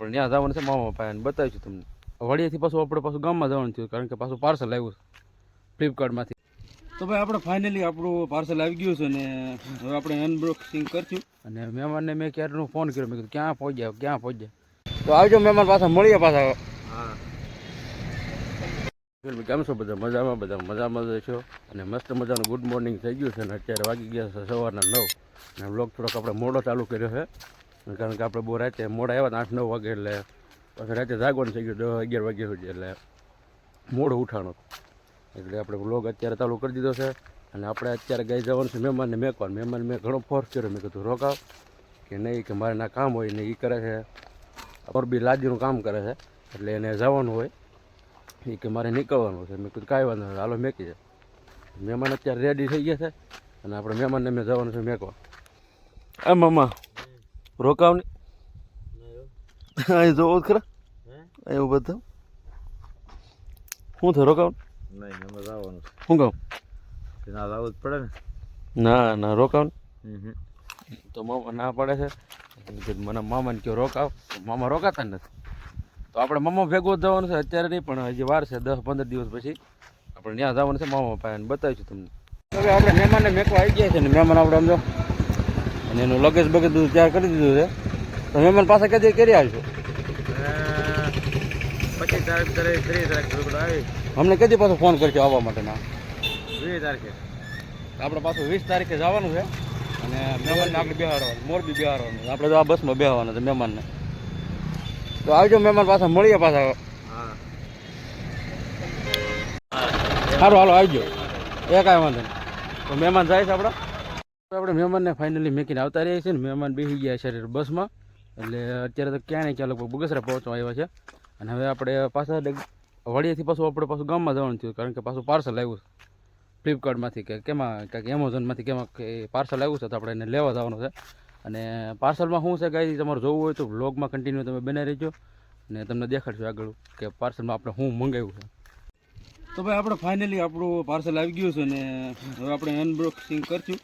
આપણે ત્યાં જવાનું છે મામા પાસે બતાવીશું તમને. વડીયાથી પાછું આપણે પાછું ગામમાં જવાનું થયું કારણ કે પાછું પાર્સલ આવ્યું છે ફ્લિપકાર્ટમાંથી તો ભાઈ આપણે ફાઇનલી આપણું પાર્સલ આવી ગયું છે ને હવે આપણે અનબોક્સિંગ કરશું. અને મહેમાનને મેં ક્યારનું ફોન કર્યો મેં કીધું ક્યાં પહોંચ્યા ક્યાં પહોંચ્યા? તો આવજો મહેમાન પાછા મળીએ પાછા. હા. કેમ છો બધા? મજામાં બધા મજામાં જ છો? અને મસ્ત મજાનું ગુડ મોર્નિંગ થઈ ગયું છે અને અત્યારે વાગી ગયા છે સવારના નવ. અને બ્લોગ થોડોક આપણે મોડો ચાલુ કર્યો છે. કારણ કે આપણે બહુ રાતે મોડા આવ્યા આઠ નવ વાગે એટલે પછી રાતે જાગવાનું થઈ ગયું દસ અગિયાર વાગે સુધી એટલે મોડું ઉઠાણો એટલે આપણે બ્લોગ અત્યારે ચાલુ કરી દીધો છે અને આપણે અત્યારે ગઈ જવાનું છે મહેમાનને મેકવાનું. મહેમાન મેં ઘણો ફોર્સ કર્યો, મેં કીધું, રોકાવ. કે નહીં, કે મારે ના કામ હોય ને એ કરે છે. ઓર બી લાદીનું કામ કરે છે, એટલે એને જવાનું હોય એ કે મારે નીકળવાનું છે. મેં કીધું, કાંઈ વાંધો નહીં, હાલો મેકી જાય મહેમાન અત્યારે રેડી થઈ ગયા છે અને આપણે મહેમાનને મેં જવાનું છે મેકવા. આ મામા રોકાવ ને અહીં જોવો ખરા. અહીં ઊભા થાવ શું થયું રોકાવ? નહીં એમાં જવાનું શું કહું ના જવું જ પડે ને? ના ના રોકાવ તો મામા ના પડે છે. મને મામાને કહો રોકાવ? મામા રોકાતા નથી. તો આપણે મામા ભેગો જવાનું છે. અત્યારે નહીં પણ હજી વાર છે. દસ પંદર દિવસ પછી આપણે ત્યાં જવાનું છે મામા પાસે બતાવીશું તમને. હવે આપણે મહેમાનને મેકવા આવી ગયા છે ને. મહેમાન આપણે સમજો અને એનું લગેજ બગેજ બધું તૈયાર કરી દીધું છે. તો મહેમાન પાસે કદી કરી આવીશું? પચીસ તારીખ ત્રીસ તારીખ આવી. અમને કદી પાછો ફોન કરજો આવવા માટેના વીસ તારીખે. આપણે પાછું વીસ તારીખે જવાનું છે અને મહેમાનને આપણે બેહાડવાનું મોરબી બેહાડવાનું. આપણે તો આ બસમાં બેહવાના છે મહેમાનને તો આવજો મહેમાન પાછા મળીએ પાછા. હા. સારું હાલો આવજો. એ કાંઈ વાંધો નહીં. તો મહેમાન જાય છે આપણા? આપણે મહેમાનને ફાઇનલી મેકીને આવતા રહીએ છીએ ને મહેમાન બેસી ગયા છે બસમાં. એટલે અત્યારે તો ક્યાં નહીં ક્યાં લગભગ બગસરા પહોંચવા આવ્યા છે. અને હવે આપણે પાછા વાડિયાથી પાછું આપણે પાછું ગામમાં જવાનું થયું, કારણ કે પાછું પાર્સલ આવ્યું છે. ફ્લિપકાર્ટમાંથી કે કેમાં, કાંઈક એમેઝોનમાંથી કેમાં કે પાર્સલ આવ્યું છે, તો આપણે એને લેવા જવાનું છે. અને પાર્સલમાં શું છે કાંઈ તમારે જોવું હોય તો બ્લોગમાં કન્ટિન્યુ તમે બનાવી રહેજો. અને તમને દેખાડશું આગળ કે પાર્સલમાં આપણે શું મંગાવ્યું છે. તો ભાઈ આપણે ફાઇનલી આપણું પાર્સલ આવી ગયું છે ને હવે આપણે અનબોક્સિંગ કરશું.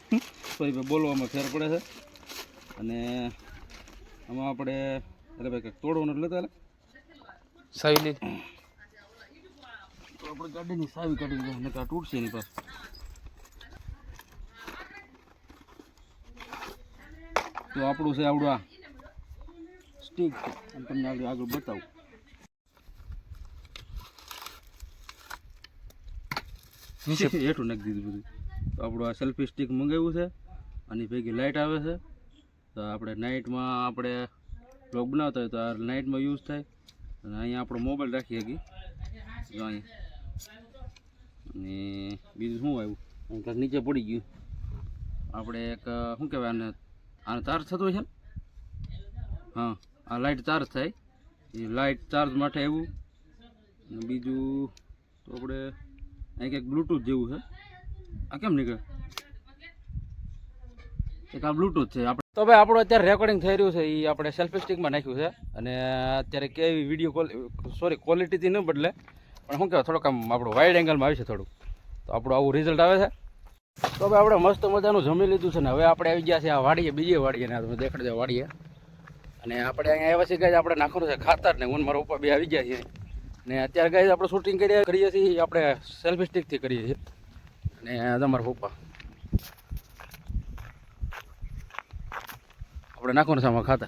સોરી ભાઈ બોલવામાં ફેર પડે છે. અને આમાં આપણે અરે ભાઈ કંઈક તોડવાનું એટલે તારે. સાવી તો આપણે ગાડીની સાવી કાઢી દઈએ નકર આ તૂટશે એની પાસે. તો આપણું છે આવડું આ સ્ટીક છે. તમને આગળ આગળ બતાવું. હેઠું નાખી દીધું બધું. તો આપણું આ સેલ્ફી સ્ટિક મંગાવ્યું છે આની ભેગી લાઇટ આવે છે. તો આપણે નાઇટમાં આપણે બ્લોગ બનાવતા હોય તો આ નાઇટમાં યુઝ થાય. અને અહીંયા આપણો મોબાઈલ રાખી શકીએ જો અહીંયા. અને બીજું શું આવ્યું? કાંઈક નીચે પડી ગયું. આપણે એક, શું કહેવાય, આને આને ચાર્જ થતો છે ને? હા, આ લાઇટ ચાર્જ થાય. એ લાઇટ ચાર્જ માટે આવ્યું. અને બીજું તો આપણે અહીં કંઈક બ્લૂટૂથ જેવું છે. આ કેમ નીકળે? એક આ બ્લૂટૂથ છે, આપણે તો ભાઈ, આપણું અત્યારે રેકોર્ડિંગ થઈ રહ્યું છે એ આપણે સેલ્ફી સ્ટિકમાં નાખ્યું છે. અને અત્યારે કેવી વીડિયો કોલ સોરી ક્વોલિટીથી ન બદલે, પણ શું કહેવાય, થોડોક આમ આપણું વાઇડ એંગલમાં આવી છે થોડુંક. તો આપણું આવું રિઝલ્ટ આવે છે. તો ભાઈ, આપણે મસ્ત મજાનું જમી લીધું છે ને, હવે આપણે આવી ગયા છે આ વાડીએ, બીજી વાડીએ ને તમે દેખાડજો વાડીએ. અને આપણે અહીંયા આવ્યા છીએ કે આપણે નાખવાનું છે, ખાતર ને હું ને મારા ઉપર બે આવી ગયા છીએ ને અત્યારે ગાઈઝ આપણે શૂટિંગ કરીએ કરીએ છીએ, આપણે સેલ્ફી સ્ટિકથી કરીએ છીએ. અને તમારા પપ્પા. આપણે નાખવાનું છે આમાં ખાતર.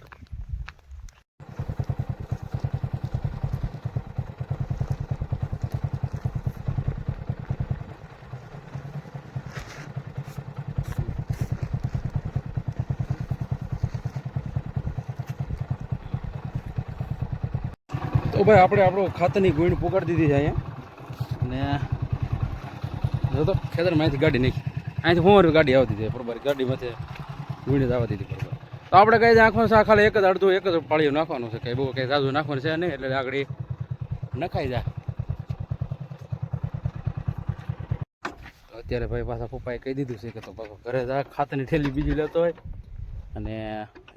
તો ભાઈ, આપણે આપણો ખાતરની ગુણ પોગાડી દીધી છે અહીંયા. અને તો ખેતરમાંથી ગાડી નાખી. અહીંથી હું ગાડી આવતી હતી બરોબર ગાડીમાંથી ગુણ જ આવતી હતી બરોબર તો આપણે કઈ નાખવાનું છે ખાલી એક જ અડધું, એક જ પાળીઓ નાખવાનું છે, કંઈ બહુ કંઈ સાજુ નાખવાનું છે નહીં, એટલે આગળ નખાઈ જાય. અત્યારે ભાઈ પાછા પપ્પાએ કહી દીધું છે કે તો પાછો ઘરે જા ખાતરની થેલી બીજી લેતો હોય. અને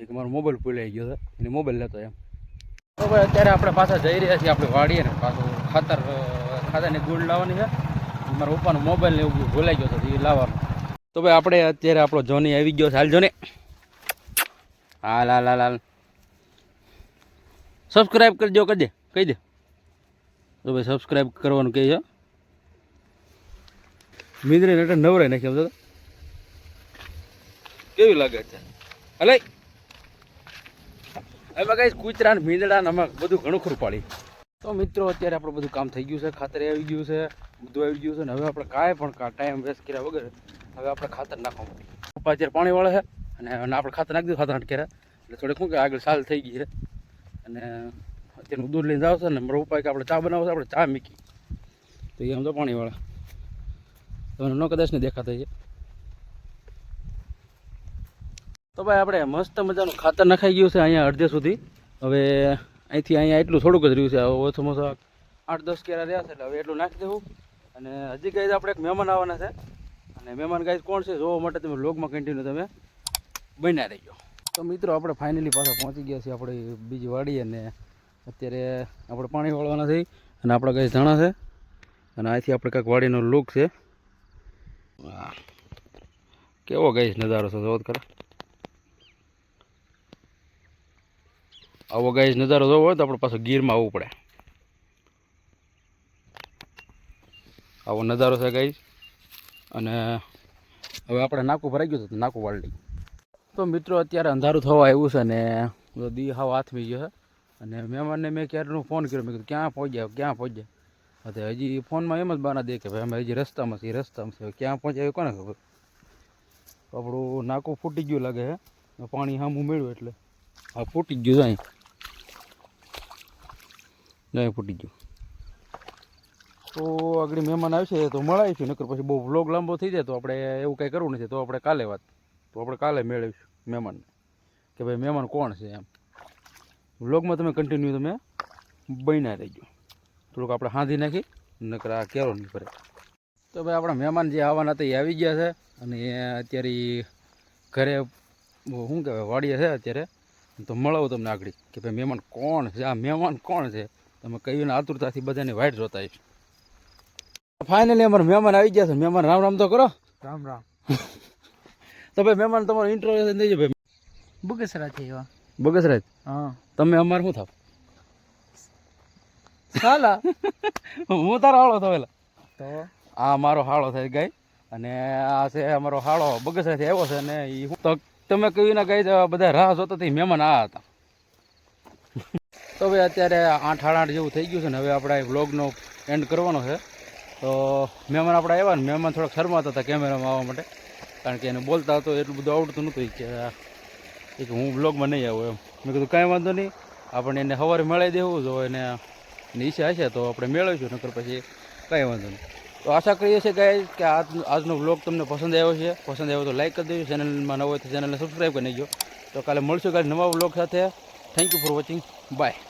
એક મારો મોબાઈલ ભૂલાઈ ગયો છે, એને મોબાઈલ લેતો એમ. તો ભાઈ અત્યારે આપણે પાછા જઈ રહ્યા છીએ, આપણે વાડીએ ને પાછું ખાતર ખાતરની ગુણ લાવવાની છે. મારા પપ્પાનો મોબાઈલ ને એવું ભૂલાઈ ગયો છે એ લાવવાનું. તો ભાઈ આપણે અત્યારે આપણો જોની આવી ગયો હાલ જોને હાલ હાલ હાલ હાલ. સબસ્ક્રાઈબ કરજો દે કહી દે. તો ભાઈ સબસ્ક્રાઈબ કરવાનું કહે છે. મિંદરે નવરાઈ નવરાય નાખી સમજો કેવી લાગે છે અલે એમાં કઈ કૂતરા ને મીંદડા અમે બધું ઘણું ખરું પાડી. તો મિત્રો, અત્યારે આપણું બધું કામ થઈ ગયું છે, ખાતર આવી ગયું છે, બધું આવી ગયું છે ને હવે આપણે કાંઈ પણ ટાઈમ વેસ્ટ કર્યા વગર હવે આપણે ખાતર નાખવા પપ્પા અત્યારે પાણી વાળે છે અને આપણે ખાતર નાખી દીધું, ખાતર નાખી એટલે થોડીક શું કે આગળ સાલ થઈ ગઈ છે. અને અત્યારનું દૂધ લઈને આવશે ને મારો ઉપાય કે આપણે ચા બનાવશે આપણે ચા મૂકી. તો એ આમ તો પાણીવાળા તમને ન કદાચ ને દેખાતા છે તો ભાઈ આપણે મસ્ત મજાનું ખાતર નખાઈ ગયું છે અહીંયા અડધે સુધી. હવે અહીંથી અહીંયા એટલું થોડુંક જ રહ્યું છે. હવે ઓછું આઠ દસ કેરા રહ્યા છે એટલે હવે એટલું નાખી દેવું. અને હજી ગાઈઝ આપણે એક મહેમાન આવવાના છે. અને મહેમાન ગાઈઝ કોણ છે જોવા માટે તમે લોગમાં કન્ટિન્યુ તમે બન્યા રહીજો. તો મિત્રો, આપણે ફાઇનલી પાછા પહોંચી ગયા છીએ આપણે બીજી વાડી અને અત્યારે આપણે પાણી વાળવાના છે અને આપણા ગાઈઝ ધાણા છે. અને અહીંથી આપણે કાંઈક વાડીનો લુક છે. કેવો ગાઈઝ નજારો છે જોત ખરા. આવો ગાઈઝ નજારો જોવો હોય તો આપણે પાછું ગીરમાં આવવું પડે. આવો નજારો છે ગાઈઝ અને હવે આપણે નાકું ભરાઈ ગયું છે નાકું વાળી તો મિત્રો, અત્યારે અંધારું થવા આવ્યું છે ને દી હાવ હાથમી ગયો છે. અને મહેમાનને મેં ક્યારનું ફોન કર્યો, મેં કીધું, ક્યાં પહોંચ્યા? ક્યાં પહોંચ્યા? અત્યારે હજી ફોનમાં એમ જ બાના દે કે ભાઈ, અમે હજી રસ્તામાં છીએ રસ્તામાં છીએ. ક્યાં પહોંચ્યા એ કોને ખબર? આપણું નાકું ફૂટી ગયું લાગે છે. પાણી હામું મેળવ્યું એટલે. હા, ફૂટી ગયું છે અહીં. નહીં ફૂટી ગયું. તો આગળ મહેમાન આવશે તો મળાવીશું નકર પછી બહુ વ્લોગ લાંબો થઈ જાય તો આપણે એવું કંઈ કરવું નથી, તો આપણે કાલે વાત, તો આપણે કાલે મેળવીશું મહેમાનને. કે ભાઈ મહેમાન કોણ છે એમ. વ્લોગમાં તમે કન્ટિન્યુ તમે બન્યા રહીજો. થોડુંક આપણે હાંધી નાખી, નકર આ કેરો નહીં ફરે તો ભાઈ આપણા મહેમાન જે આવવાના હતા એ આવી ગયા છે, અને અત્યારે ઘરે શું કહેવાય, વાડીએ છે અત્યારે. તો મળાવું તમને આગળ. કે ભાઈ મહેમાન કોણ છે, આ મહેમાન કોણ છે? તમે કહ્યું આતુરતાથી બધાની વાઇટ જોતા ફાઇનલી અમારા મહેમાન આવી ગયા છે. મહેમાન રામ રામ તો કરો. રામ રામ. તો ભાઈ મહેમાન તમારો ઇન્ટ્રોડક્શન દેજો ભાઈ. બગસરાથી એવા. બગસરાજ હા. તમે અમારે શું થાવ? સાલા. હું તારો હાળો થયેલા તો? આ મારો હાળો થાય ગાય. અને આ છે અમારો હાળો બગસરાથી આવ્યો છે અને એ હું તો તમે કહ્યું ને ગાય બધા રાહ જોતા મહેમાન આ હતા. તો હવે અત્યારે આઠ આઠ આઠ જેવું થઈ ગયું છે ને હવે આપણે વ્લોગનો એન્ડ કરવાનો છે. તો મહેમાન આપણે આવ્યા ને મહેમાન થોડાક શરમાતા હતા કેમેરામાં આવવા માટે. કારણ કે એને બોલતા હતો એટલું બધું આવડતું નહોતું કે કે હું વ્લોગમાં નહીં આવું એમ. મેં કીધું, કાંઈ વાંધો નહીં. આપણે એને સવારે મેળવી દેવું જો એને ઈચ્છા હશે તો આપણે મેળવીશું, નકર પછી કાંઈ વાંધો નહીં. તો આશા કરીએ છીએ ગાય કે આજ આજનો બ્લોગ તમને પસંદ આવ્યો છે. પસંદ આવ્યો તો લાઈક કરી દેજો. ચેનલમાં ન હોય તો ચેનલને સબસ્ક્રાઈબ કરી દેજો તો કાલે મળશું કાલે નવા બ્લોગ સાથે. Thank you for watching bye